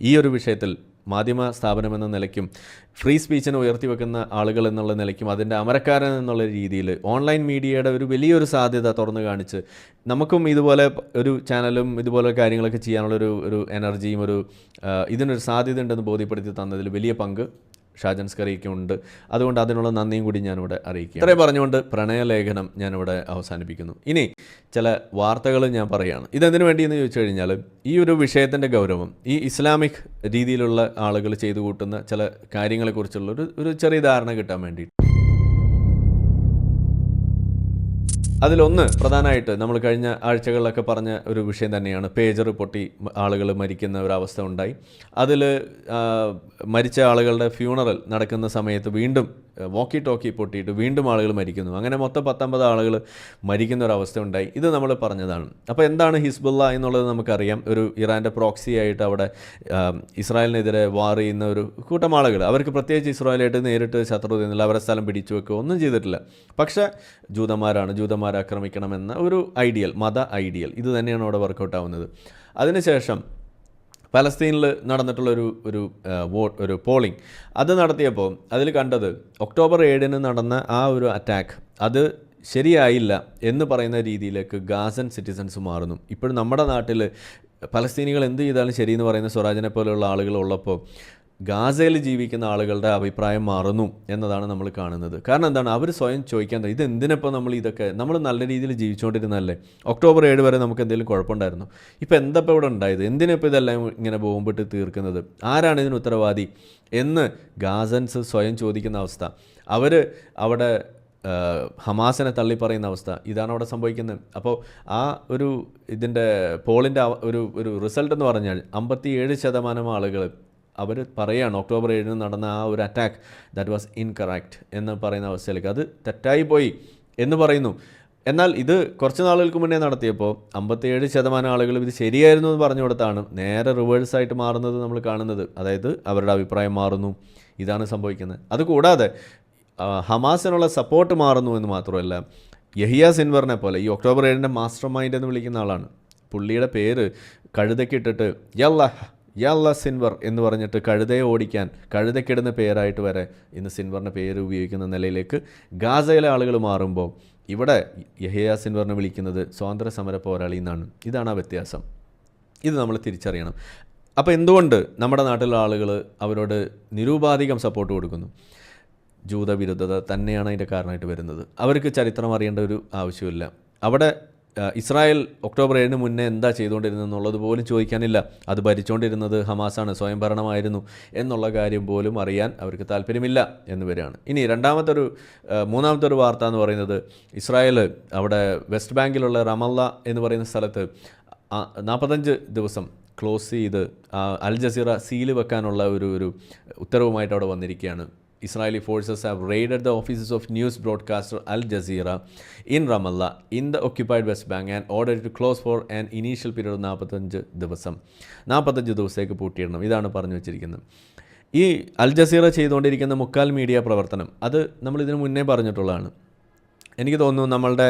ഈ ഒരു വിഷയത്തിൽ മാധ്യമ സ്ഥാപനം എന്ന നിലയ്ക്കും ഫ്രീ സ്പീച്ചിനെ ഉയർത്തിവെക്കുന്ന ആളുകൾ എന്നുള്ള നിലയ്ക്കും അതിന്റെ അമരക്കാരൻ എന്നുള്ള രീതിയിൽ ഓൺലൈൻ മീഡിയയുടെ ഒരു വലിയൊരു സാധ്യത തുറന്നു കാണിച്ച് നമുക്കും ഇതുപോലെ ഒരു ചാനലും ഇതുപോലെ കാര്യങ്ങളൊക്കെ ചെയ്യാനുള്ളൊരു ഒരു എനർജിയും ഒരു ഇതിനൊരു സാധ്യത ഉണ്ടെന്ന് ബോധ്യപ്പെടുത്തി തന്നതിൽ വലിയ പങ്ക് ഷാജൻ സ്കറിക്കുണ്ട് അതുകൊണ്ട് അതിനുള്ള നന്ദിയും കൂടി ഞാനിവിടെ അറിയിക്കുക ഇത്രയും പറഞ്ഞുകൊണ്ട് പ്രണയലേഖനം ഞാനിവിടെ അവസാനിപ്പിക്കുന്നു. ഇനി ചില വാർത്തകൾ ഞാൻ പറയുകയാണ്. ഇതെന്തിനു വേണ്ടിയെന്ന് ചോദിച്ചു കഴിഞ്ഞാൽ ഈ ഒരു വിഷയത്തിന്റെ ഗൗരവം ഈ ഇസ്ലാമിക് രീതിയിലുള്ള ആളുകൾ ചെയ്തു കൂട്ടുന്ന ചില കാര്യങ്ങളെക്കുറിച്ചുള്ള ഒരു ഒരു ചെറിയ ധാരണ കിട്ടാൻ വേണ്ടി അതിലൊന്ന് പ്രധാനമായിട്ട് നമ്മൾ കഴിഞ്ഞ ആഴ്ചകളിലൊക്കെ പറഞ്ഞ ഒരു വിഷയം തന്നെയാണ്. പേജർ പൊട്ടി ആളുകൾ മരിക്കുന്ന ഒരവസ്ഥ ഉണ്ടായി. അതിൽ മരിച്ച ആളുകളുടെ ഫ്യൂണറൽ നടക്കുന്ന സമയത്ത് വീണ്ടും വോക്കി ടോക്കി പൊട്ടിയിട്ട് വീണ്ടും ആളുകൾ മരിക്കുന്നു. അങ്ങനെ മൊത്തം പത്തൊമ്പത് ആളുകൾ മരിക്കുന്ന ഒരു അവസ്ഥ ഉണ്ടായി. ഇത് നമ്മൾ പറഞ്ഞതാണ്. അപ്പോൾ എന്താണ് ഹിസ്ബുള്ള എന്നുള്ളത് നമുക്കറിയാം. ഒരു ഇറാന്റെ പ്രോക്സി ആയിട്ട് അവിടെ ഇസ്രായേലിനെതിരെ വാർ ചെയ്യുന്ന ഒരു കൂട്ടം ആളുകൾ. അവർക്ക് പ്രത്യേകിച്ച് ഇസ്രായേലായിട്ട് നേരിട്ട് ശത്രു തന്നില്ല അവരെ സ്ഥലം പിടിച്ചു വെക്കുക ഒന്നും ചെയ്തിട്ടില്ല. പക്ഷേ ജൂതന്മാരാണ്. ജൂതന്മാരെ ആക്രമിക്കണമെന്ന ഒരു ഐഡിയൽ മത ഐഡിയൽ ഇത് തന്നെയാണ് അവിടെ വർക്കൗട്ട് ആവുന്നത്. അതിനുശേഷം പലസ്തീനിൽ നടന്നിട്ടുള്ള ഒരു ഒരു വോട്ട് ഒരു പോളിംഗ് അത് നടത്തിയപ്പോൾ അതിൽ കണ്ടത് ഒക്ടോബർ ഏഴിന് നടന്ന ആ ഒരു അറ്റാക്ക് അത് ശരിയായില്ല എന്ന് പറയുന്ന രീതിയിലേക്ക് ഗാസൻ സിറ്റിസൺസ് മാറുന്നു. ഇപ്പോഴും നമ്മുടെ നാട്ടിൽ പലസ്തീനികൾ എന്ത് ചെയ്താലും ശരിയെന്ന് പറയുന്ന സ്വരാജിനെ പോലെയുള്ള ആളുകൾ ഉള്ളപ്പോൾ ഗാസയിൽ ജീവിക്കുന്ന ആളുകളുടെ അഭിപ്രായം മാറുന്നു എന്നതാണ് നമ്മൾ കാണുന്നത്. കാരണം എന്താണ്? അവർ സ്വയം ചോദിക്കാൻ ഇത് എന്തിനപ്പോൾ നമ്മൾ ഇതൊക്കെ നമ്മൾ നല്ല രീതിയിൽ ജീവിച്ചുകൊണ്ടിരുന്നതല്ലേ? ഒക്ടോബർ ഏഴ് വരെ നമുക്ക് എന്തെങ്കിലും കുഴപ്പമുണ്ടായിരുന്നു. ഇപ്പോൾ എന്തപ്പോൾ ഇവിടെ ഉണ്ടായത്? എന്തിനിപ്പോൾ ഇതെല്ലാം ഇങ്ങനെ ബോംബിട്ട് തീർക്കുന്നത്? ആരാണ് ഇതിന് ഉത്തരവാദി എന്ന് ഗാസൻസ് സ്വയം ചോദിക്കുന്ന അവസ്ഥ. അവർ അവിടെ ഹമാസിനെ തള്ളി പറയുന്ന അവസ്ഥ. ഇതാണ് അവിടെ സംഭവിക്കുന്നത്. അപ്പോൾ ആ ഒരു ഇതിന്റെ പോളിന്റെ ഒരു ഒരു റിസൾട്ട് എന്ന് പറഞ്ഞാൽ അമ്പത്തി ഏഴ് ശതമാനം ആളുകൾ അവർ പറയുകയാണ് ഒക്ടോബർ ഏഴിന് നടന്ന ആ ഒരു അറ്റാക്ക് ദാറ്റ് വാസ് ഇൻകറക്റ്റ് എന്ന് പറയുന്ന അവസ്ഥയിലേക്ക്. അത് തെറ്റായി പോയി എന്ന് പറയുന്നു. എന്നാൽ ഇത് കുറച്ച് നാളുകൾക്ക് മുന്നേ നടത്തിയപ്പോൾ അമ്പത്തിയേഴ് ശതമാനം ആളുകളും ഇത് ശരിയായിരുന്നു എന്ന് പറഞ്ഞു കൊടുത്താണ് നേരെ റിവേഴ്സായിട്ട് മാറുന്നത് നമ്മൾ കാണുന്നത്. അതായത് അവരുടെ അഭിപ്രായം മാറുന്നു. ഇതാണ് സംഭവിക്കുന്നത്. അതുകൂടാതെ ഹമാസിനുള്ള സപ്പോർട്ട് മാറുന്നു എന്ന് മാത്രമല്ല യഹിയ സിൻവറിനെ പോലെ ഈ ഒക്ടോബർ ഏഴിന്റെ മാസ്റ്റർ മൈൻഡ് എന്ന് വിളിക്കുന്ന ആളാണ്. പുള്ളിയുടെ പേര് കഴുതക്കിട്ടിട്ട് യല്ല യല്ല സിൻവർ എന്ന് പറഞ്ഞിട്ട് കഴുതയെ ഓടിക്കാൻ കഴുതക്കിടുന്ന പേരായിട്ട് വരെ ഇന്ന് സിൻവറിന്റെ പേര് ഉപയോഗിക്കുന്ന നിലയിലേക്ക് ഗാസയിലെ ആളുകൾ മാറുമ്പോൾ ഇവിടെ യഹിയ സിൻവറിനെ വിളിക്കുന്നത് സ്വാതന്ത്ര്യ സമര പോരാളി എന്നാണ്. ഇതാണ് ആ വ്യത്യാസം. ഇത് നമ്മൾ തിരിച്ചറിയണം. അപ്പോൾ എന്തുകൊണ്ട് നമ്മുടെ നാട്ടിലുള്ള ആളുകൾ അവരോട് നിരൂപാധികം സപ്പോർട്ട് കൊടുക്കുന്നു? ജൂതവിരുദ്ധത തന്നെയാണ് അതിന്റെ കാരണമായിട്ട് വരുന്നത്. അവർക്ക് ചരിത്രം അറിയേണ്ട ഒരു ആവശ്യമില്ല അവിടെ ഇസ്രായേൽ ഒക്ടോബർ ഏഴിന് മുന്നേ എന്താ ചെയ്തുകൊണ്ടിരുന്നത് എന്നുള്ളത് പോലും ചോദിക്കാനില്ല. അത് ഭരിച്ചുകൊണ്ടിരുന്നത് ഹമാസാണ് സ്വയം ഭരണമായിരുന്നു എന്നുള്ള കാര്യം പോലും അറിയാൻ അവർക്ക് താല്പര്യമില്ല എന്ന് വരികയാണ്. ഇനി രണ്ടാമത്തെ ഒരു മൂന്നാമത്തെ ഒരു വാർത്ത എന്ന് പറയുന്നത് ഇസ്രായേൽ അവിടെ വെസ്റ്റ് ബാങ്കിലുള്ള റമല്ല എന്ന് പറയുന്ന സ്ഥലത്ത് നാൽപ്പത്തഞ്ച് ദിവസം ക്ലോസ് ചെയ്ത് അൽ ജസീറ സീൽ വെക്കാനുള്ള ഒരു ഒരു ഉത്തരവുമായിട്ട് അവിടെ വന്നിരിക്കുകയാണ്. Israeli forces have raided the offices of news broadcaster Al Jazeera in Ramallah in the occupied West Bank and order to close for initial initial period നാൽപ്പത്തഞ്ച് ദിവസം. നാൽപ്പത്തഞ്ച് ദിവസത്തേക്ക് പൂട്ടിയിടണം. ഇതാണ് പറഞ്ഞു വെച്ചിരിക്കുന്നത്. ഈ അൽ ജസീറ ചെയ്തുകൊണ്ടിരിക്കുന്ന മുക്കാൽ മീഡിയ പ്രവർത്തനം അത് നമ്മൾ ഇതിനു മുന്നേ പറഞ്ഞിട്ടുള്ളതാണ്. എനിക്ക് തോന്നുന്നു നമ്മളുടെ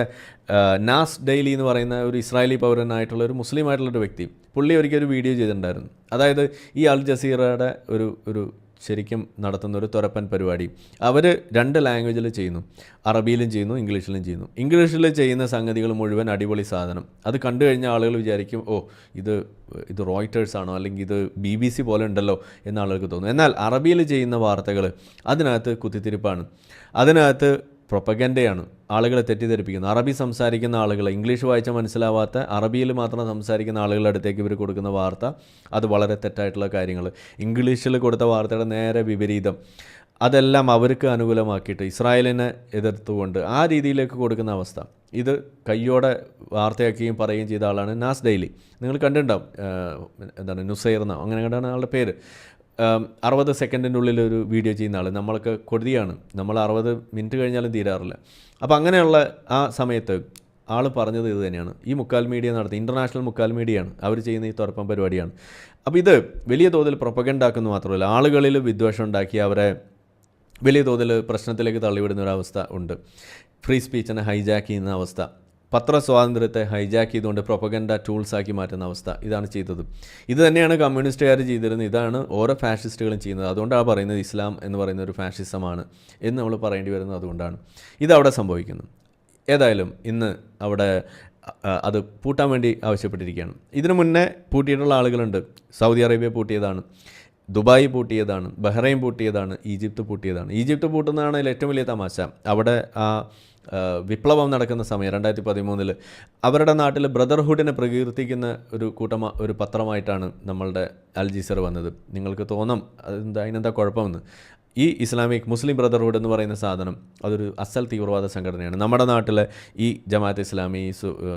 നാസ് ഡെയിലി എന്ന് പറയുന്ന ഒരു ഇസ്രായേലി പൗരനായിട്ടുള്ള ഒരു മുസ്ലിം ആയിട്ടുള്ള ഒരു വ്യക്തി പുള്ളി ഒരിക്കൽ ഒരു വീഡിയോ ചെയ്തിട്ടുണ്ടായിരുന്നു. അതായത് ഈ അൽ ജസീറയുടെ ഒരു ഒരു ശരിക്കും നടത്തുന്ന ഒരു തുരപ്പൻ പരിപാടി. അവർ രണ്ട് ലാംഗ്വേജിൽ ചെയ്യുന്നു. അറബിയിലും ചെയ്യുന്നു ഇംഗ്ലീഷിലും ചെയ്യുന്നു. ഇംഗ്ലീഷിൽ ചെയ്യുന്ന സംഗതികൾ മുഴുവൻ അടിപൊളി സാധനം. അത് കണ്ടു കഴിഞ്ഞ ആളുകൾ വിചാരിക്കും ഓ ഇത് ഇത് റോയിറ്റേഴ്സ് ആണോ? അല്ലെങ്കിൽ ഇത് ബി ബി സി പോലെ ഉണ്ടല്ലോ? എന്ന് ആളുകൾക്ക് തോന്നും. എന്നാൽ അറബിയിൽ ചെയ്യുന്ന വാർത്തകൾ അതിനകത്ത് കുത്തിത്തിരിപ്പാണ്. അതിനകത്ത് പ്രൊപ്പഗൻഡയാണ് ആളുകളെ തെറ്റിദ്ധരിപ്പിക്കുന്നത്. അറബി സംസാരിക്കുന്ന ആളുകൾ ഇംഗ്ലീഷ് വായിച്ച മനസ്സിലാവാത്ത അറബിയിൽ മാത്രം സംസാരിക്കുന്ന ആളുകളുടെ അടുത്തേക്ക് ഇവർ കൊടുക്കുന്ന വാർത്ത അത് വളരെ തെറ്റായിട്ടുള്ള കാര്യങ്ങൾ ഇംഗ്ലീഷിൽ കൊടുത്ത വാർത്തയുടെ നേരെ വിപരീതം. അതെല്ലാം അവർക്ക് അനുകൂലമാക്കിയിട്ട് ഇസ്രായേലിനെ എതിർത്തുകൊണ്ട് ആ രീതിയിലേക്ക് കൊടുക്കുന്ന അവസ്ഥ. ഇത് കയ്യോടെ വാർത്തയാക്കുകയും പറയുകയും ചെയ്ത ആളാണ് നാസ് ഡെയിലി. നിങ്ങൾ കണ്ടിട്ടുണ്ടാവും എന്താണ് നുസൈർന്ന അങ്ങനെ കണ്ടാണ് ആളുടെ പേര്. അറുപത് സെക്കൻഡിനുള്ളിൽ ഒരു വീഡിയോ ചെയ്യുന്ന ആൾ നമ്മൾക്ക് കൊതിയാണ്. നമ്മൾ അറുപത് മിനിറ്റ് കഴിഞ്ഞാലും തീരാറില്ല. അപ്പോൾ അങ്ങനെയുള്ള ആ സമയത്ത് ആൾ പറഞ്ഞത് ഇത് തന്നെയാണ്. ഈ മുക്കാൽ മീഡിയ നടത്തി ഇന്റർനാഷണൽ മുക്കാൽ മീഡിയയാണ്. അവർ ചെയ്യുന്ന ഈ തുറപ്പം പരിപാടിയാണ്. അപ്പോൾ ഇത് വലിയ തോതിൽ പ്രൊപ്പഗണ്ടാക്കുന്നു മാത്രമല്ല ആളുകളിൽ വിദ്വേഷം ഉണ്ടാക്കി അവരെ വലിയ തോതിൽ പ്രശ്നത്തിലേക്ക് തള്ളിവിടുന്ന ഒരു അവസ്ഥ ഉണ്ട്. ഫ്രീ സ്പീച്ചിനെ ഹൈജാക്ക് ചെയ്യുന്ന അവസ്ഥ. പത്രസ്വാതന്ത്ര്യത്തെ ഹൈജാക്ക് ചെയ്തുകൊണ്ട് പ്രൊപ്പഗൻഡ ടൂൾസാക്കി മാറ്റുന്ന അവസ്ഥ. ഇതാണ് ചെയ്തത്. ഇത് തന്നെയാണ് കമ്മ്യൂണിസ്റ്റുകാർ ചെയ്തിരുന്നത്. ഇതാണ് ഓരോ ഫാഷിസ്റ്റുകളും ചെയ്യുന്നത്. അതുകൊണ്ടാണ് പറയുന്നത് ഇസ്ലാം എന്ന് പറയുന്ന ഒരു ഫാഷിസമാണ് എന്ന് നമ്മൾ പറയേണ്ടി വരുന്നത് അതുകൊണ്ടാണ്. ഇതവിടെ സംഭവിക്കുന്നു. ഏതായാലും ഇന്ന് അവിടെ അത് പൂട്ടാൻ വേണ്ടി ആവശ്യപ്പെട്ടിരിക്കുകയാണ്. ഇതിനു മുന്നേ പൂട്ടിയിട്ടുള്ള ആളുകളുണ്ട്. സൗദി അറേബ്യ പൂട്ടിയതാണ്. ദുബായ് പൂട്ടിയതാണ് ബഹ്റൈൻ പൂട്ടിയതാണ് ഈജിപ്ത് പൂട്ടിയതാണ്. ഈജിപ്ത് പൂട്ടുന്നതാണ് ഏറ്റവും വലിയ തമാശ. അവിടെ ആ വിപ്ലവം നടക്കുന്ന സമയം രണ്ടായിരത്തി പതിമൂന്നിൽ അവരുടെ നാട്ടിൽ ബ്രദർഹുഡിനെ പ്രകീർത്തിക്കുന്ന ഒരു കൂട്ടമ ഒരു പത്രമായിട്ടാണ് നമ്മളുടെ അൽ ജസീർ വന്നത്. നിങ്ങൾക്ക് തോന്നാം അതെന്താ അതിനെന്താ കുഴപ്പമെന്ന്. ഈ ഇസ്ലാമിക് മുസ്ലിം ബ്രദർഹുഡ് എന്ന് പറയുന്ന സാധനം അതൊരു അസൽ തീവ്രവാദ സംഘടനയാണ്. നമ്മുടെ നാട്ടിലെ ഈ ജമാഅത്ത് ഇസ്ലാമി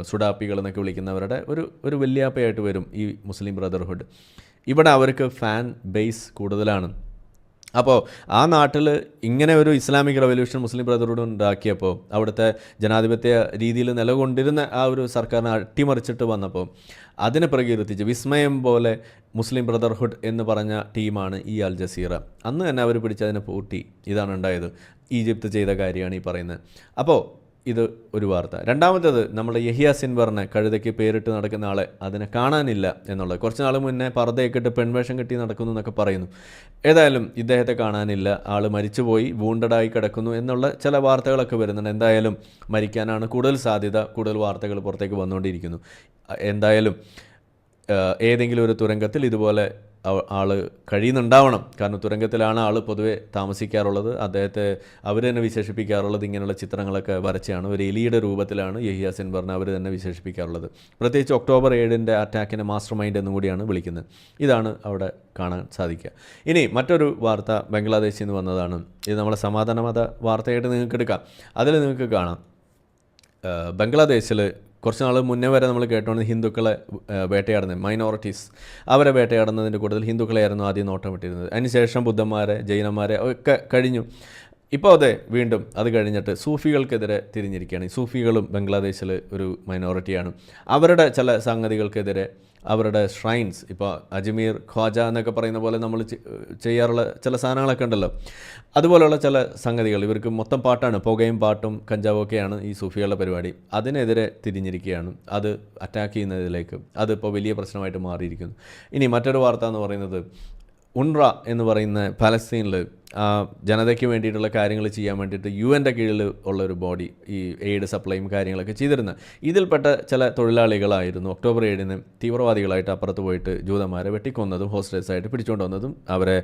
സുഡാപ്പികൾ എന്നൊക്കെ വിളിക്കുന്നവരുടെ ഒരു ഒരു വല്യാപ്പയായിട്ട് വരും ഈ മുസ്ലിം ബ്രദർഹുഡ്. ഇവിടെ അവർക്ക് ഫാൻ ബേസ് കൂടുതലാണ്. അപ്പോൾ ആ നാട്ടിൽ ഇങ്ങനെ ഒരു ഇസ്ലാമിക് റവല്യൂഷൻ മുസ്ലിം ബ്രദർഹുഡ് ഉണ്ടാക്കിയപ്പോൾ അവിടുത്തെ ജനാധിപത്യ രീതിയിൽ നിലകൊണ്ടിരുന്ന ആ ഒരു സർക്കാരിനെ അട്ടിമറിച്ചിട്ട് വന്നപ്പോൾ അതിനെ പ്രകീർത്തിച്ച് വിസ്മയം പോലെ മുസ്ലിം ബ്രദർഹുഡ് എന്ന് പറഞ്ഞ ടീമാണ് ഈ അൽ ജസീറ. അന്ന് തന്നെ അവർ പിടിച്ചതിനെ പൂട്ടി. ഇതാണ് ഉണ്ടായത്. ഈജിപ്ത് ചെയ്ത കാര്യമാണ് ഈ പറയുന്നത്. അപ്പോൾ ഇത് ഒരു വാർത്ത. രണ്ടാമത്തേത് നമ്മുടെ യഹിയ സിൻവറിനെ കഴുതയ്ക്ക് പേരിട്ട് നടക്കുന്ന ആളെ അതിനെ കാണാനില്ല എന്നുള്ളത്. കുറച്ച് നാൾ മുന്നേ പർദ്ദയൊക്കെ ഇട്ട് പെൺവേഷം കെട്ടി നടക്കുന്നു എന്നൊക്കെ പറയുന്നു. ഏതായാലും ഇദ്ദേഹത്തെ കാണാനില്ല. ആൾ മരിച്ചുപോയി വൂണ്ടഡായി കിടക്കുന്നു എന്നുള്ള ചില വാർത്തകളൊക്കെ വരുന്നുണ്ട്. എന്തായാലും മരിക്കാനാണ് കൂടുതൽ സാധ്യത. കൂടുതൽ വാർത്തകൾ പുറത്തേക്ക് വന്നുകൊണ്ടിരിക്കുന്നു. എന്തായാലും ഏതെങ്കിലും ഒരു തുരങ്കത്തിൽ ഇതുപോലെ ആൾ കഴിയുന്നുണ്ടാവണം. കാരണം തുരങ്കത്തിലാണ് ആൾ പൊതുവെ താമസിക്കാറുള്ളത്. അദ്ദേഹത്തെ അവർ തന്നെ വിശേഷിപ്പിക്കാറുള്ളത് ഇങ്ങനെയുള്ള ചിത്രങ്ങളൊക്കെ വരച്ചാണ്. ഒരു എലിയുടെ രൂപത്തിലാണ് യഹിയാസിൻ പറഞ്ഞ അവർ തന്നെ വിശേഷിപ്പിക്കാറുള്ളത്. പ്രത്യേകിച്ച് ഒക്ടോബർ ഏഴിന്റെ അറ്റാക്കിനെ മാസ്റ്റർ മൈൻഡ് എന്നും കൂടിയാണ് വിളിക്കുന്നത്. ഇതാണ് അവിടെ കാണാൻ സാധിക്കുക. ഇനി മറ്റൊരു വാർത്ത ബംഗ്ലാദേശിൽ നിന്ന് വന്നതാണ്. ഇത് നമ്മളെ സമാധാനമത വാർത്തയായിട്ട് നിങ്ങൾക്ക് എടുക്കാം. അതിൽ നിങ്ങൾക്ക് കാണാം. ബംഗ്ലാദേശിൽ കുറച്ച് നാൾ മുന്നേ വരെ നമ്മൾ കേട്ടോണ്ട് ഹിന്ദുക്കളെ വേട്ടയാടുന്നത് മൈനോറിറ്റീസ് അവരെ വേട്ടയാടുന്നതിന്റെ കൂടുതൽ ഹിന്ദുക്കളെയായിരുന്നു ആദ്യം നോട്ടം വിട്ടിരുന്നത് അതിനുശേഷം ബുദ്ധന്മാരെ ജൈനന്മാരെ ഒക്കെ കഴിഞ്ഞു. ഇപ്പോൾ അതെ വീണ്ടും അത് കഴിഞ്ഞിട്ട് സൂഫികൾക്കെതിരെ തിരിഞ്ഞിരിക്കുകയാണ്. സൂഫികളും ബംഗ്ലാദേശിൽ ഒരു മൈനോറിറ്റിയാണ് അവരുടെ ചില സംഗതികൾക്കെതിരെ അവരുടെ ഷ്രൈൻസ് ഇപ്പോൾ അജ്മീർ ഖ്വാജ എന്നൊക്കെ പറയുന്ന പോലെ നമ്മൾ ചെയ്യാറുള്ള ചില സാധനങ്ങളൊക്കെ ഉണ്ടല്ലോ. അതുപോലെയുള്ള ചില സംഗതികൾ ഇവർക്ക് മൊത്തം പാട്ടാണ് പുകയും പാട്ടും കഞ്ചാവൊക്കെയാണ് ഈ സൂഫികളുടെ പരിപാടി. അതിനെതിരെ തിരിഞ്ഞിരിക്കുകയാണ് അത് അറ്റാക്ക് ചെയ്യുന്നതിലേക്ക് അതിപ്പോൾ വലിയ പ്രശ്നമായിട്ട് മാറിയിരിക്കുന്നു. ഇനി മറ്റൊരു വാർത്ത എന്ന് പറയുന്നത് ഉൺറ എന്ന് പറയുന്ന പാലസ്തീനിൽ ജനതയ്ക്ക് വേണ്ടിയിട്ടുള്ള കാര്യങ്ങൾ ചെയ്യാൻ വേണ്ടിയിട്ട് യു എന്റെ കീഴിൽ ഉള്ള ഒരു ബോഡി ഈ എയ്ഡ് സപ്ലൈയും കാര്യങ്ങളൊക്കെ ചെയ്തിരുന്നത് ഇതിൽപ്പെട്ട ചില തൊഴിലാളികളായിരുന്നു ഒക്ടോബർ ഏഴിന് തീവ്രവാദികളായിട്ട് അപ്പുറത്ത് പോയിട്ട് ജൂതന്മാരെ വെട്ടിക്കൊന്നതും ഹോസ്റ്റേഴ്സായിട്ട് പിടിച്ചുകൊണ്ട് വന്നതും അവരെ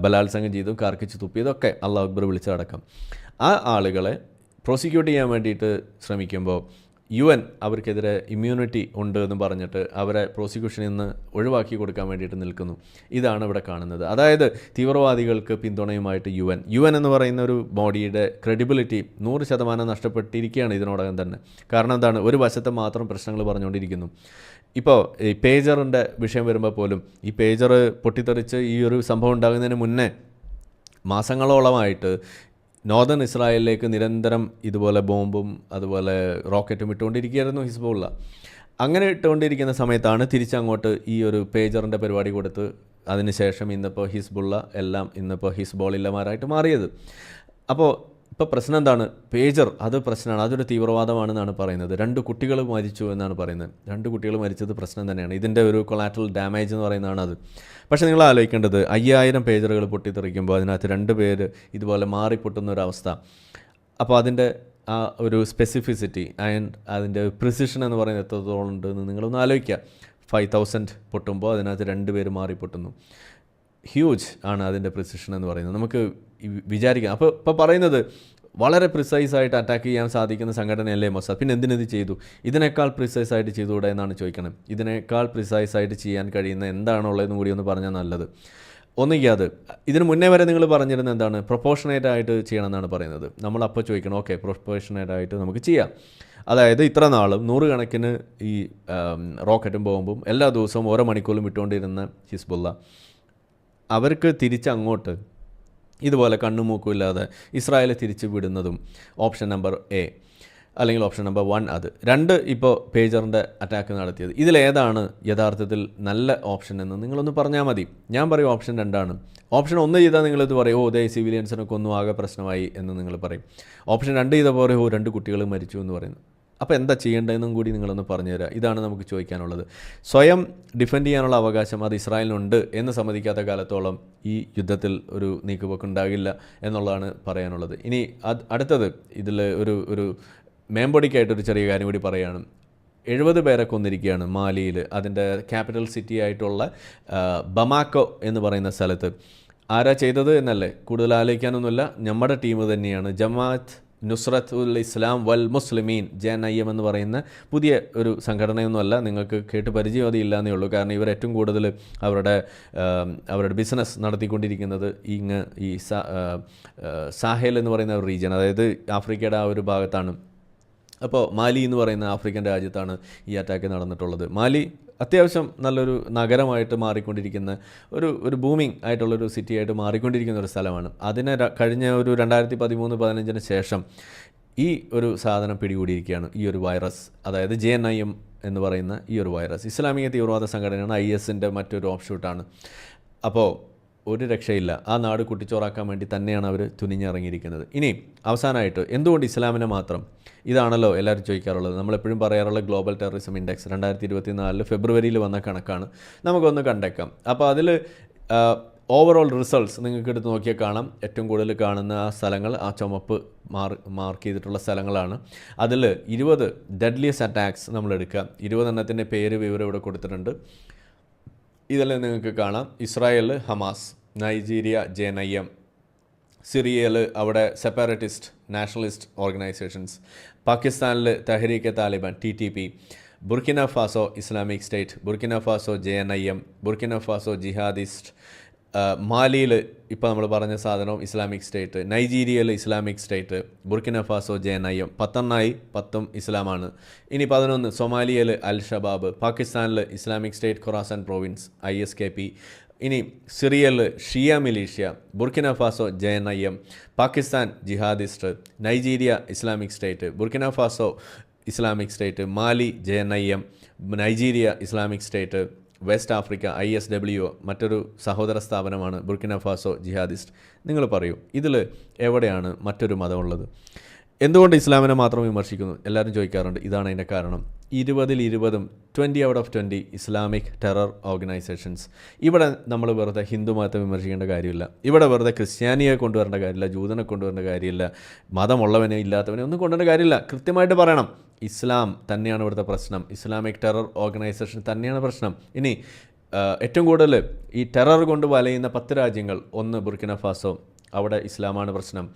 ബലാത്സംഗം ചെയ്തും കാർക്കിച്ച് തുപ്പിയതൊക്കെ അള്ളാഹ് അക്ബർ വിളിച്ചടക്കം ആ ആളുകളെ പ്രോസിക്യൂട്ട് ചെയ്യാൻ വേണ്ടിയിട്ട് ശ്രമിക്കുമ്പോൾ യു എൻ അവർക്കെതിരെ ഇമ്മ്യൂണിറ്റി ഉണ്ട് എന്ന് പറഞ്ഞിട്ട് അവരെ പ്രോസിക്യൂഷനിൽ നിന്ന് ഒഴിവാക്കി കൊടുക്കാൻ വേണ്ടിയിട്ട് നിൽക്കുന്നു. ഇതാണ് ഇവിടെ കാണുന്നത്. അതായത് തീവ്രവാദികൾക്ക് പിന്തുണയുമായിട്ട് യു എൻ. യു എൻ എന്ന് പറയുന്ന ഒരു ബോഡിയുടെ ക്രെഡിബിലിറ്റി നൂറ് ശതമാനം നഷ്ടപ്പെട്ടിരിക്കുകയാണ് ഇതിനോടകം തന്നെ. കാരണം എന്താണ്? ഒരു വശത്ത് മാത്രം പ്രശ്നങ്ങൾ പറഞ്ഞുകൊണ്ടിരിക്കുന്നു. ഇപ്പോൾ ഈ പേജറിന്റെ വിഷയം വരുമ്പോൾ പോലും ഈ പേജർ പൊട്ടിത്തെറിച്ച് ഈ ഒരു സംഭവം ഉണ്ടാകുന്നതിന് മുന്നേ മാസങ്ങളോളമായിട്ട് നോർത്തേൺ ഇസ്രായേലിലേക്ക് നിരന്തരം ഇതുപോലെ ബോംബും അതുപോലെ റോക്കറ്റും ഇട്ടുകൊണ്ടിരിക്കുകയായിരുന്നു ഹിസ്ബുള്ള. അങ്ങനെ ഇട്ടുകൊണ്ടിരിക്കുന്ന സമയത്താണ് തിരിച്ചങ്ങോട്ട് ഈ ഒരു പേജറിന്റെ പരിപാടി കൊടുത്ത് അതിനുശേഷം ഇന്നിപ്പോൾ ഹിസ്ബുള്ള എല്ലാം ഇന്നിപ്പോൾ ഹിസ്ബോളില്ലമാരായിട്ട് മാറിയത്. അപ്പോൾ ഇപ്പോൾ പ്രശ്നം എന്താണ്? പേജർ അത് പ്രശ്നമാണ്. അതൊരു തീവ്രവാദമാണെന്നാണ് പറയുന്നത്. രണ്ട് കുട്ടികൾ മരിച്ചു എന്നാണ് പറയുന്നത്. രണ്ട് കുട്ടികൾ മരിച്ചത് പ്രശ്നം തന്നെയാണ്. ഇതിന്റെ ഒരു കൊളാറ്ററൽ ഡാമേജ് എന്ന് പറയുന്നതാണ് അത്. പക്ഷേ നിങ്ങൾ ആലോചിക്കേണ്ടത് അയ്യായിരം പേജറുകൾ പൊട്ടിത്തെറിക്കുമ്പോൾ അതിനകത്ത് രണ്ട് പേര് ഇതുപോലെ മാറിപ്പൊട്ടുന്ന ഒരു അവസ്ഥ അപ്പോൾ അതിന്റെ ആ ഒരു സ്പെസിഫിസിറ്റി ആൻഡ് അതിന്റെ പ്രിസിഷൻ എന്ന് പറയുന്നത് എത്രത്തോളം ഉണ്ട് എന്ന് നിങ്ങളൊന്ന് ആലോചിക്കുക. ഫൈവ് തൗസൻഡ് പൊട്ടുമ്പോൾ അതിനകത്ത് രണ്ട് പേര് മാറി പൊട്ടുന്നു ഹ്യൂജ് ആണ് അതിന്റെ പ്രിസിഷൻ എന്ന് പറയുന്നത്. നമുക്ക് ഈ വിചാരിക്കാം അപ്പോൾ ഇപ്പോൾ പറയുന്നത് വളരെ പ്രിസൈസ് ആയിട്ട് അറ്റാക്ക് ചെയ്യാൻ സാധിക്കുന്ന സംഘടനയല്ലേ മൊസാദ്. പിന്നെ എന്തിനത് ചെയ്തു? ഇതിനേക്കാൾ പ്രിസൈസ് ആയിട്ട് ചെയ്തുകൂടെ എന്നാണ് ചോദിക്കണം ഇതിനേക്കാൾ പ്രിസൈസ് ആയിട്ട് ചെയ്യാൻ കഴിയുന്ന എന്താണുള്ളതെന്ന് കൂടി ഒന്ന് പറഞ്ഞാൽ നല്ലത്. ഒന്നുകിൽ അത് ഇതിന് മുന്നേ വരെ നിങ്ങൾ പറഞ്ഞിരുന്നത് എന്താണ്? പ്രൊപ്പോർഷനേറ്റ് ആയിട്ട് ചെയ്യണം എന്നാണ് പറയുന്നത്. നമ്മൾ അപ്പോൾ ചോദിക്കണം ഓക്കെ പ്രൊപ്പോർഷനേറ്റ് ആയിട്ട് നമുക്ക് ചെയ്യാം. അതായത് ഇത്ര നാളും നൂറുകണക്കിന് ഈ റോക്കറ്റും ബോംബും എല്ലാ ദിവസവും ഓരോ മണിക്കൂറിലും വിട്ടുകൊണ്ടിരുന്ന ഹിസ്ബുള്ള അവർക്ക് തിരിച്ചങ്ങോട്ട് ഇതുപോലെ കണ്ണും മൂക്കും ഇല്ലാതെ ഇസ്രായേലെ തിരിച്ചു വിടുന്നതും ഓപ്ഷൻ നമ്പർ എ അല്ലെങ്കിൽ ഓപ്ഷൻ നമ്പർ വൺ അത്. രണ്ട് ഇപ്പോൾ പേജറിന്റെ അറ്റാക്ക് നടത്തിയത്. ഇതിലേതാണ് യഥാർത്ഥത്തിൽ നല്ല ഓപ്ഷൻ എന്ന് നിങ്ങളൊന്ന് പറഞ്ഞാൽ മതി. ഞാൻ പറയും ഓപ്ഷൻ രണ്ടാണ്. ഓപ്ഷൻ ഒന്ന് ചെയ്താൽ നിങ്ങളിത് പറയും ഓ ദേ സിവിലിയൻസിനൊക്കെ ഒന്നും ആകെ പ്രശ്നമായി എന്ന് നിങ്ങൾ പറയും. ഓപ്ഷൻ രണ്ട് ചെയ്ത പറയും ഓ രണ്ട് കുട്ടികൾ മരിച്ചു എന്ന് പറയുന്നു. അപ്പോൾ എന്താ ചെയ്യേണ്ടതെന്നും കൂടി നിങ്ങളൊന്ന് പറഞ്ഞു തരാം. ഇതാണ് നമുക്ക് ചോദിക്കാനുള്ളത്. സ്വയം ഡിഫെൻഡ് ചെയ്യാനുള്ള അവകാശം അത് ഇസ്രായേലിനുണ്ട് എന്ന് സമ്മതിക്കാത്ത കാലത്തോളം ഈ യുദ്ധത്തിൽ ഒരു നീക്കുപോക്ക് ഉണ്ടാകില്ല എന്നുള്ളതാണ് പറയാനുള്ളത്. ഇനി അടുത്തത് ഇതിൽ ഒരു ഒരു മേമ്പൊടിക്കായിട്ടൊരു ചെറിയ കാര്യം കൂടി പറയുകയാണ് എഴുപത് പേരെ കൊന്നിരിക്കുകയാണ് മാലിയിൽ. അതിന്റെ ക്യാപിറ്റൽ സിറ്റി ആയിട്ടുള്ള ബമാക്കോ എന്ന് പറയുന്ന സ്ഥലത്ത്. ആരാ ചെയ്തത് എന്നല്ലേ? കൂടുതൽ ആലോചിക്കാനൊന്നുമില്ല. നമ്മുടെ ടീം തന്നെയാണ്. ജമാഅത്ത് നുസ്രത്ത് ഉൽ ഇസ്ലാം വൽ മുസ്ലിമീൻ ജെ ഐ എം എന്ന് പറയുന്ന പുതിയ ഒരു സംഘടനയൊന്നുമല്ല. നിങ്ങൾക്ക് കേട്ട് പരിചയം അത് ഇല്ലാന്നേ ഉള്ളൂ. കാരണം ഇവർ ഏറ്റവും കൂടുതൽ അവരുടെ അവരുടെ ബിസിനസ് നടത്തിക്കൊണ്ടിരിക്കുന്നത് ഇങ്ങ് ഈ സാഹേൽ എന്ന് പറയുന്ന ഒരു റീജിയൻ അതായത് ആഫ്രിക്കയുടെ ആ ഒരു ഭാഗത്താണ്. അപ്പോൾ മാലി എന്ന് പറയുന്ന ആഫ്രിക്കൻ രാജ്യത്താണ് ഈ അറ്റാക്ക് നടന്നിട്ടുള്ളത്. മാലി അത്യാവശ്യം നല്ലൊരു നഗരമായിട്ട് മാറിക്കൊണ്ടിരിക്കുന്ന ഒരു ഒരു ബൂമിങ് ആയിട്ടുള്ളൊരു സിറ്റി ആയിട്ട് മാറിക്കൊണ്ടിരിക്കുന്ന ഒരു സ്ഥലമാണ്. അതിന് കഴിഞ്ഞ ഒരു രണ്ടായിരത്തി പതിമൂന്ന് പതിനഞ്ചിന് ശേഷം ഈ ഒരു സാധനം പിടികൂടിയിരിക്കുകയാണ്. ഈ ഒരു വൈറസ് അതായത് ജെ എൻ ഐ എം എന്ന് പറയുന്ന ഈ ഒരു വൈറസ് ഇസ്ലാമിക തീവ്രവാദ സംഘടനയാണ് ഐ എസിന്റെ മറ്റൊരു ഓപ്ഷൂട്ടാണ് അപ്പോൾ ഒരു രക്ഷയില്ല. ആ നാട് കുട്ടിച്ചോറാക്കാൻ വേണ്ടി തന്നെയാണ് അവർ തുനിഞ്ഞിറങ്ങിയിരിക്കുന്നത്. ഇനി അവസാനമായിട്ട് എന്തുകൊണ്ട് ഇസ്ലാമിനെ മാത്രം? ഇതാണല്ലോ എല്ലാവരും ചോദിക്കാറുള്ളത്. നമ്മളെപ്പോഴും പറയാറുള്ള ഗ്ലോബൽ ടെററിസം ഇൻഡെക്സ്. രണ്ടായിരത്തി ഇരുപത്തി നാലിൽ ഫെബ്രുവരിയിൽ വന്ന കണക്കാണ്. നമുക്കൊന്ന് കണ്ടേക്കാം. അപ്പോൾ അതിൽ ഓവറോൾ റിസൾട്ട്സ് നിങ്ങൾക്ക് എടുത്ത് നോക്കിയാൽ കാണാം. ഏറ്റവും കൂടുതൽ കാണുന്ന ആ സ്ഥലങ്ങൾ ആ ചുമപ്പ് മാർ മാർക്ക് ചെയ്തിട്ടുള്ള സ്ഥലങ്ങളാണ്. അതിൽ ഇരുപത് ഡെഡ്ലിയസ് അറ്റാക്സ് നമ്മൾ എടുക്കുക ഇരുപതെണ്ണത്തിന്റെ പേര് വിവരം ഇവിടെ കൊടുത്തിട്ടുണ്ട്. ഇതെല്ലാം നിങ്ങൾക്ക് കാണാം. Israel Hamas Nigeria J I M സിറിയയിൽ അവിടെ സെപ്പറേറ്റിസ്റ്റ് നാഷണലിസ്റ്റ് ഓർഗനൈസേഷൻസ് പാകിസ്ഥാനിൽ Tehreek Taliban T T P Burkina Faso Islamic State Burkina Faso J N I M Burkina Faso jihadist മാലിയിൽ ഇപ്പോൾ നമ്മൾ പറഞ്ഞ സാധനവും Islamic State നൈജീരിയയിൽ Islamic State Burkina Faso J N I M പത്തും ഇസ്ലാമാണ്. ഇനി പതിനൊന്ന് സൊമാലിയയിൽ അൽ ഷബാബ് പാകിസ്ഥാനിൽ Islamic State Khorasan province I S K P. ഇനി സിറിയയിൽ Shia militia Burkina Faso J N I M Pakistan jihadist Nigeria Islamic State Burkina Faso Islamic State Mali J N I M Nigeria Islamic State West Africa I S W മറ്റൊരു സഹോദര സ്ഥാപനമാണ് Burkina Faso jihadist. നിങ്ങൾ പറയൂ ഇതിൽ എവിടെയാണ് മറ്റൊരു മതമുള്ളത്? എന്തുകൊണ്ട് ഇസ്ലാമിനെ മാത്രം വിമർശിക്കുന്നു? എല്ലാവരും ചോദിക്കാറുണ്ട് ഇതാണ് അതിന്റെ കാരണം. ഇരുപതിൽ ഇരുപതും twenty out of twenty Islamic terror organisations. ഇവിടെ നമ്മൾ വെറുതെ ഹിന്ദു മതത്തെ വിമർശിക്കേണ്ട കാര്യമില്ല. ഇവിടെ വെറുതെ ക്രിസ്ത്യാനിയെ കൊണ്ടുവരേണ്ട കാര്യമില്ല ജൂതനെ കൊണ്ടുവരേണ്ട കാര്യമില്ല മതമുള്ളവനെ ഇല്ലാത്തവനെ ഒന്നും കൊണ്ടുവരേണ്ട കാര്യമില്ല. കൃത്യമായിട്ട് പറയണം ഇസ്ലാം തന്നെയാണ് ഇവിടുത്തെ പ്രശ്നം. ഇസ്ലാമിക് ടെറർ ഓർഗനൈസേഷൻ തന്നെയാണ് പ്രശ്നം. ഇനി ഏറ്റവും കൂടുതൽ ഈ ടെറർ കൊണ്ട് വലയുന്ന പത്ത് രാജ്യങ്ങൾ ഒന്ന് ബുർക്കിന ഫാസോ അവിടെ ഇസ്ലാമാണ് പ്രശ്നം.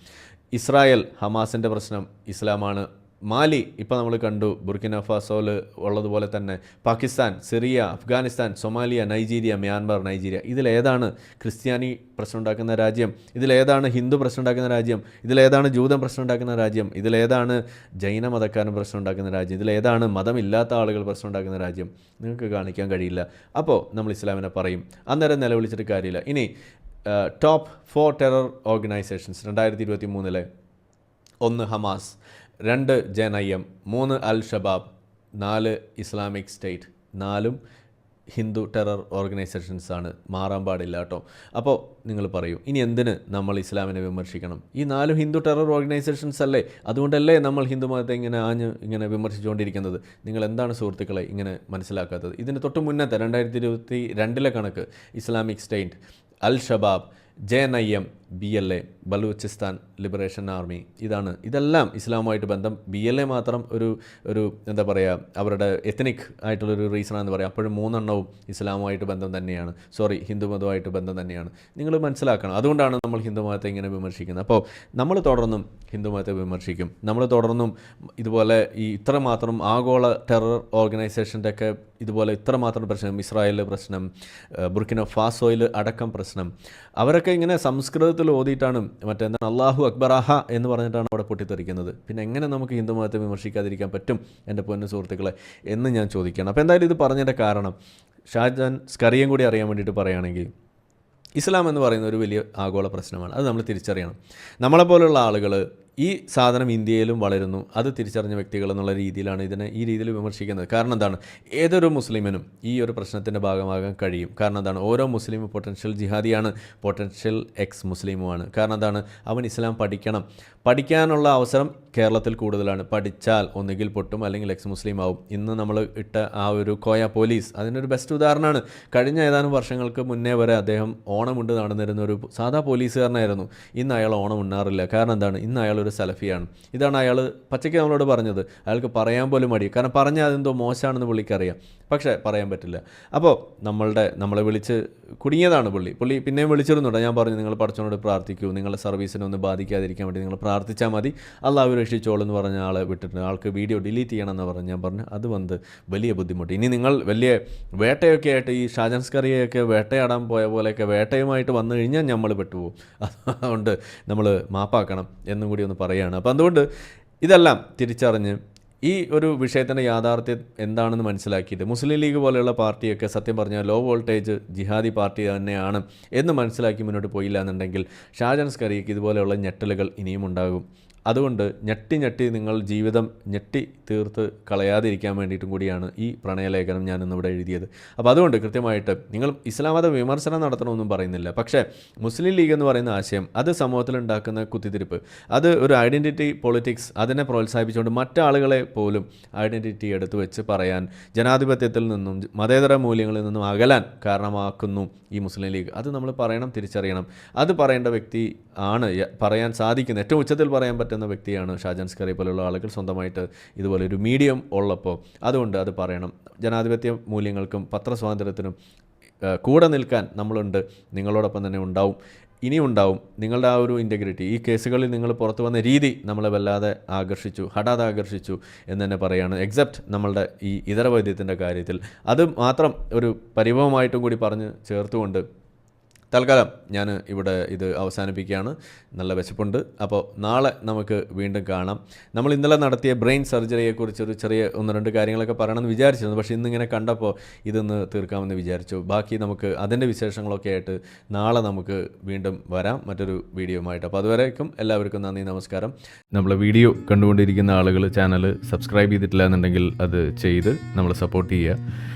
ഇസ്രായേൽ ഹമാസിന്റെ പ്രശ്നം ഇസ്ലാമാണ്. മാലി ഇപ്പോൾ നമ്മൾ കണ്ടു ബുർക്കിന ഫാസോയിൽ ഉള്ളതുപോലെ തന്നെ Pakistan Syria Afghanistan Somalia Nigeria Myanmar Nigeria. ഇതിലേതാണ് ക്രിസ്ത്യാനി പ്രശ്നം ഉണ്ടാക്കുന്ന രാജ്യം? ഇതിലേതാണ് ഹിന്ദു പ്രശ്നം ഉണ്ടാക്കുന്ന രാജ്യം? ഇതിലേതാണ് ജൂതം പ്രശ്നം ഉണ്ടാക്കുന്ന രാജ്യം? ഇതിലേതാണ് ജൈന മതക്കാരൻ പ്രശ്നം ഉണ്ടാക്കുന്ന രാജ്യം? ഇതിലേതാണ് മതമില്ലാത്ത ആളുകൾ പ്രശ്നം ഉണ്ടാക്കുന്ന രാജ്യം? നിങ്ങൾക്ക് കാണിക്കാൻ കഴിയില്ല. അപ്പോൾ നമ്മൾ ഇസ്ലാമിനെ പറയും. അന്നേരം നിലവിളിച്ചിട്ട് കാര്യമില്ല. ഇനി ടോപ്പ് ഫോർ ടെറർ ഓർഗനൈസേഷൻസ് രണ്ടായിരത്തി ഇരുപത്തി മൂന്നിലെ ഒന്ന് ഹമാസ് രണ്ട് എം മൂന്ന് അൽ ഷബാബ് നാല് ഇസ്ലാമിക് സ്റ്റേറ്റ് നാലും ഹിന്ദു ടെറർ ഓർഗനൈസേഷൻസ് ആണ്. മാറാൻ പാടില്ല കേട്ടോ. അപ്പോൾ നിങ്ങൾ പറയൂ ഇനി എന്തിന് നമ്മൾ ഇസ്ലാമിനെ വിമർശിക്കണം? ഈ നാല് ഹിന്ദു ടെറർ ഓർഗനൈസേഷൻസ് അല്ലേ? അതുകൊണ്ടല്ലേ നമ്മൾ ഹിന്ദു മതത്തെ ഇങ്ങനെ ആഞ്ഞ് ഇങ്ങനെ വിമർശിച്ചുകൊണ്ടിരിക്കുന്നത്? നിങ്ങൾ എന്താണ് സുഹൃത്തുക്കളെ ഇങ്ങനെ മനസ്സിലാക്കാത്തത്? ഇതിന് തൊട്ട് മുന്നത്തെ രണ്ടായിരത്തി ഇരുപത്തി രണ്ടിലെ കണക്ക് Islamic State Al Shabaab J N I M B L A Balochistan liberation army. ഇതാണ് ഇതെല്ലാം ഇസ്ലാമുമായിട്ട് ബന്ധം. ബി എൽ എ മാത്രം ഒരു ഒരു എന്താ പറയുക അവരുടെ എത്തനിക് ആയിട്ടുള്ളൊരു റീസണാണെന്ന് പറയാം. അപ്പോഴും മൂന്നെണ്ണവും ഇസ്ലാമുമായിട്ട് ബന്ധം തന്നെയാണ്. സോറി ഹിന്ദു മതവുമായിട്ട് ബന്ധം തന്നെയാണ്. നിങ്ങൾ മനസ്സിലാക്കണം. അതുകൊണ്ടാണ് നമ്മൾ ഹിന്ദു മതത്തെ ഇങ്ങനെ വിമർശിക്കുന്നത്. അപ്പോൾ നമ്മൾ തുടർന്നും ഹിന്ദു മതത്തെ വിമർശിക്കും. നമ്മൾ തുടർന്നും ഇതുപോലെ ഈ ഇത്രമാത്രം ആഗോള ടെറർ ഓർഗനൈസേഷന്റെ ഒക്കെ ഇതുപോലെ ഇത്രമാത്രം പ്രശ്നം ഇസ്രായേലിലെ പ്രശ്നം ബുർക്കിന ഫാസോയിൽ അടക്കം പ്രശ്നം അവരൊക്കെ ഇങ്ങനെ സംസ്കൃതത്തിൽ ഓതിയിട്ടാണ് മറ്റെന്താണ്? അള്ളാഹു അക്ബറാഹ എന്ന് പറഞ്ഞിട്ടാണ് അവിടെ പൊട്ടിത്തെറിക്കുന്നത്. പിന്നെ എങ്ങനെ നമുക്ക് ഹിന്ദു മതത്തെ വിമർശിക്കാതിരിക്കാൻ പറ്റും എന്റെ പൊന്നു സുഹൃത്തുക്കളെ എന്ന് ഞാൻ ചോദിക്കുകയാണ്. അപ്പോൾ എന്തായാലും ഇത് പറഞ്ഞതിന്റെ കാരണം ഷാജാൻ സ്കറിയും കൂടി അറിയാൻ വേണ്ടിയിട്ട് പറയുകയാണെങ്കിൽ ഇസ്ലാം എന്ന് പറയുന്ന ഒരു വലിയ ആഗോള പ്രശ്നമാണ്. അത് നമ്മൾ തിരിച്ചറിയണം. നമ്മളെപ്പോലുള്ള ആളുകൾ ഈ സാധനം ഇന്ത്യയിലും വളരുന്നു. അത് തിരിച്ചറിഞ്ഞ വ്യക്തികൾ എന്നുള്ള രീതിയിലാണ് ഇതിനെ ഈ രീതിയിൽ വിമർശിക്കുന്നത്. കാരണം എന്താണ്? ഏതൊരു മുസ്ലിമിനും ഈ ഒരു പ്രശ്നത്തിന്റെ ഭാഗമാകാൻ കഴിയും. കാരണം എന്താണ്? ഓരോ മുസ്ലിം പൊട്ടൻഷ്യൽ ജിഹാദിയാണ്. പൊട്ടൻഷ്യൽ എക്സ് മുസ്ലിമുമാണ്. കാരണം എന്താണ്? അവൻ ഇസ്ലാം പഠിക്കണം. പഠിക്കാനുള്ള അവസരം കേരളത്തിൽ കൂടുതലാണ്. പഠിച്ചാൽ ഒന്നുകിൽ പൊട്ടും അല്ലെങ്കിൽ എക്സ് മുസ്ലിം ആവും ഇന്ന് നമ്മൾ ഇട്ട ആ ഒരു കോയ പോലീസ് അതിനൊരു ബെസ്റ്റ് ഉദാഹരണമാണ്. കഴിഞ്ഞ ഏതാനും വർഷങ്ങൾക്ക് മുന്നേ വരെ അദ്ദേഹം ഓണമുണ്ട് നടന്നിരുന്ന ഒരു സാധാ പോലീസുകാരനായിരുന്നു. ഇന്ന് അയാൾ ഓണം ഉണ്ണാറില്ല. കാരണം എന്താണ്? ഇന്ന് അയാൾ ഒരു സലഫിയാണ്. ഇതാണ് അയാൾ പച്ചയ്ക്ക് നമ്മളോട് പറഞ്ഞത്. അയാൾക്ക് പറയാൻ പോലും മടി കാരണം പറഞ്ഞാൽ അതെന്തോ മോശമാണെന്ന് പുള്ളിക്കറിയാം. പക്ഷേ പറയാൻ പറ്റില്ല. അപ്പോൾ നമ്മളുടെ നമ്മളെ വിളിച്ച് കുടുങ്ങിയതാണ് പുള്ളി. പുള്ളി പിന്നെയും വിളിച്ചിരുന്നുണ്ട്. ഞാൻ പറഞ്ഞു നിങ്ങൾ പഠിച്ചോനോട് പ്രാർത്ഥിക്കൂ. നിങ്ങളുടെ സർവീസിനെ ഒന്ന് ബാധിക്കാതിരിക്കാൻ വേണ്ടി നിങ്ങൾ പ്രാർത്ഥിച്ചാൽ മതി. അള്ളാഹു രക്ഷിച്ചോളൂ എന്ന് പറഞ്ഞ ആളെ വിട്ടിട്ടുണ്ട്. ആൾക്ക് വീഡിയോ ഡിലീറ്റ് ചെയ്യണമെന്ന് പറഞ്ഞ് ഞാൻ പറഞ്ഞു അത് വന്ന് വലിയ ബുദ്ധിമുട്ട്. ഇനി നിങ്ങൾ വലിയ വേട്ടയൊക്കെ ആയിട്ട് ഈ ഷാജൻസ് കറിയൊക്കെ വേട്ടയാടാൻ പോയ പോലെയൊക്കെ വേട്ടയുമായിട്ട് വന്നു കഴിഞ്ഞാൽ നമ്മൾ പെട്ടുപോകും. അതുകൊണ്ട് നമ്മൾ മാപ്പാക്കണം. എന്നും കൂടി ഒന്ന് പറയുകയാണ് അപ്പോൾ അതുകൊണ്ട് ഇതെല്ലാം തിരിച്ചറിഞ്ഞ് ഈ ഒരു വിഷയത്തിന്റെ യാഥാർത്ഥ്യം എന്താണെന്ന് മനസ്സിലാക്കിയിട്ട് മുസ്ലിം ലീഗ് പോലെയുള്ള പാർട്ടിയൊക്കെ സത്യം പറഞ്ഞാൽ ലോ വോൾട്ടേജ് ജിഹാദി പാർട്ടി തന്നെയാണ് എന്ന് മനസ്സിലാക്കി മുന്നോട്ട് പോയില്ല എന്നുണ്ടെങ്കിൽ ഷാജൻസ് കറിക്ക് ഇതുപോലെയുള്ള ഞെട്ടലുകൾ ഇനിയും ഉണ്ടാകും. അതുകൊണ്ട് ഞെട്ടി ഞെട്ടി നിങ്ങൾ ജീവിതം ഞെട്ടി തീർത്ത് കളയാതിരിക്കാൻ വേണ്ടിയിട്ടും കൂടിയാണ് ഈ പ്രണയലേഖനം ഞാൻ ഇന്നിവിടെ എഴുതിയത്. അപ്പോൾ അതുകൊണ്ട് കൃത്യമായിട്ട് നിങ്ങൾ ഇസ്ലാമത വിമർശനം നടത്തണമെന്നും പറയുന്നില്ല. പക്ഷേ മുസ്ലിം ലീഗ് എന്ന് പറയുന്ന ആശയം അത് സമൂഹത്തിൽ ഉണ്ടാക്കുന്ന കുത്തിത്തിരിപ്പ് അത് ഒരു ഐഡന്റിറ്റി പൊളിറ്റിക്സ് അതിനെ പ്രോത്സാഹിപ്പിച്ചുകൊണ്ട് മറ്റാളുകളെ പോലും ഐഡന്റിറ്റി എടുത്തു വെച്ച് പറയാൻ ജനാധിപത്യത്തിൽ നിന്നും മതേതര മൂല്യങ്ങളിൽ നിന്നും അകലാൻ കാരണമാക്കുന്നു ഈ മുസ്ലിം ലീഗ്. അത് നമ്മൾ പറയണം തിരിച്ചറിയണം. അത് പറയേണ്ട വ്യക്തി ആണ് പറയാൻ സാധിക്കുന്നത് ഏറ്റവും ഉച്ചത്തിൽ പറയാൻ പറ്റുന്ന വ്യക്തിയാണ് ഷാജാൻ സ്കറി പോലുള്ള ആളുകൾ സ്വന്തമായിട്ട് ഇതുപോലെ ഒരു മീഡിയം ഉള്ളപ്പോൾ അതുകൊണ്ട് അത് പറയണം. ജനാധിപത്യ മൂല്യങ്ങൾക്കും പത്രസ്വാതന്ത്ര്യത്തിനും കൂടെ നിൽക്കാൻ നമ്മളുണ്ട്. നിങ്ങളോടൊപ്പം തന്നെ ഉണ്ടാവും. ഇനി ഉണ്ടാവും. നിങ്ങളുടെ ആ ഒരു ഇന്റഗ്രിറ്റി ഈ കേസുകളിൽ നിങ്ങൾ പുറത്തു വന്ന രീതി നമ്മളെ വല്ലാതെ ആകർഷിച്ചു ഹഠാത് ആകർഷിച്ചു എന്ന് തന്നെ പറയുകയാണ് എക്സെപ്റ്റ് നമ്മളുടെ ഈ ഇതര വൈദ്യത്തിന്റെ കാര്യത്തിൽ. അത് മാത്രം ഒരു പരിഭവമായിട്ടും കൂടി പറഞ്ഞ് ചേർത്തുകൊണ്ട് തൽക്കാലം ഞാൻ ഇവിടെ ഇത് അവസാനിപ്പിക്കുകയാണ്. നല്ല വിശപ്പുണ്ട്. അപ്പോൾ നാളെ നമുക്ക് വീണ്ടും കാണാം. നമ്മൾ ഇന്നലെ നടത്തിയ ബ്രെയിൻ സർജറിയെക്കുറിച്ചൊരു ചെറിയ ഒന്ന് രണ്ട് കാര്യങ്ങളൊക്കെ പറയണമെന്ന് വിചാരിച്ചിരുന്നു. പക്ഷേ ഇന്നിങ്ങനെ കണ്ടപ്പോൾ ഇതൊന്ന് തീർക്കാമെന്ന് വിചാരിച്ചു. ബാക്കി നമുക്ക് അതിന്റെ വിശേഷങ്ങളൊക്കെ ആയിട്ട് നാളെ നമുക്ക് വീണ്ടും വരാം. മറ്റൊരു വീഡിയോയുമായിട്ട്. അപ്പോൾ അതുവരേക്കും എല്ലാവർക്കും നന്ദി നമസ്കാരം. നമ്മൾ വീഡിയോ കണ്ടുകൊണ്ടിരിക്കുന്ന ആളുകൾ ചാനൽ സബ്സ്ക്രൈബ് ചെയ്തിട്ടില്ല എന്നുണ്ടെങ്കിൽ അത് ചെയ്ത് നമ്മൾ സപ്പോർട്ട് ചെയ്യുക.